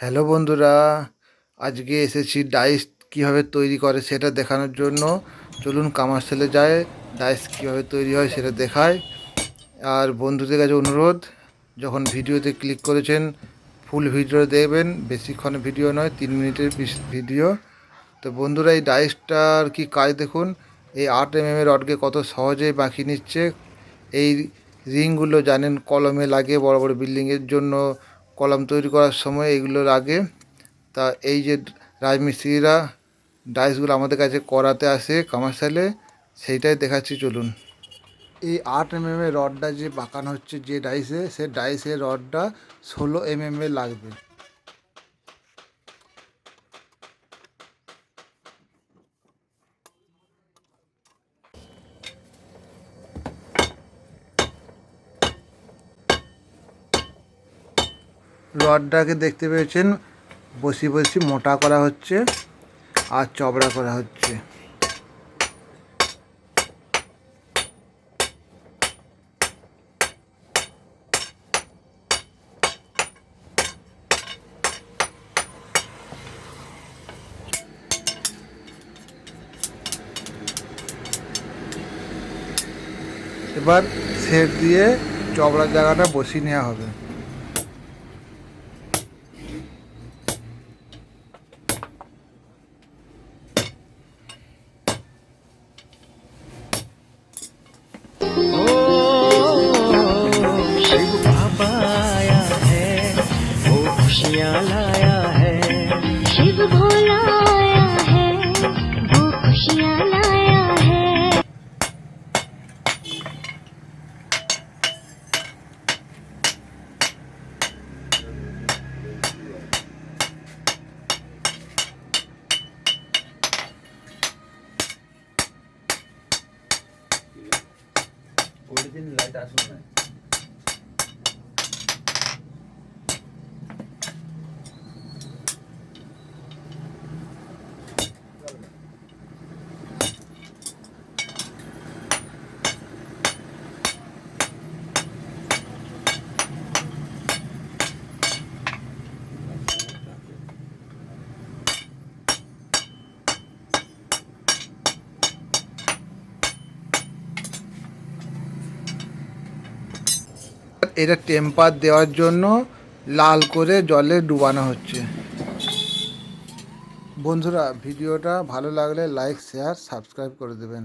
Hello বন্ধুরা, আজকে এসেছি ডাইস কীভাবে তৈরি করে সেটা দেখানোর জন্য। চলুন কামারসেলে যায় ডাইস কীভাবে তৈরি হয় সেটা দেখায় আর বন্ধুদের কাছে অনুরোধ, যখন ভিডিওতে ক্লিক করেছেন, ফুল ভিডিও দেখবেন, বেশিক্ষণ ভিডিও নয়, তিন মিনিটের ভিডিও। তো বন্ধুরা, এই ডাইসটার কি কাজ দেখুন, এই আট এম এর রডকে কত সহজে বাঁকিয়ে নিচ্ছে। এই রিংগুলো জানেন কলমে লাগে বড় বড় বিল্ডিংয়ের জন্য কলম তৈরি করার সময় এগুলোর আগে তা এই যে রাজমিস্ত্রিরা ডাইসগুলো আমাদের কাছে করাতে আসে কামার্শালে সেইটাই দেখাচ্ছি, চলুন। এই আট এম এর রডটা যে বাঁকানো হচ্ছে যে ডাইসে সে ডাইসের রডটা ষোলো এম এম এর লাগবে। রডটাকে দেখতে পেয়েছেন। বসি বসি মোটা করা হচ্ছে আর চবড়া করা হচ্ছে। এবার সেট দিয়ে চবড়ার জায়গাটা বসিয়ে নেওয়া হবে। खुशियाँ लाया है। शिव भोला आया है वो खुशियाँ लाया है। এটা টেম্পার দেওয়ার জন্য লাল করে জলে ডুবানো হচ্ছে। বন্ধুরা, ভিডিওটা ভালো লাগলে লাইক শেয়ার সাবস্ক্রাইব করে দেবেন।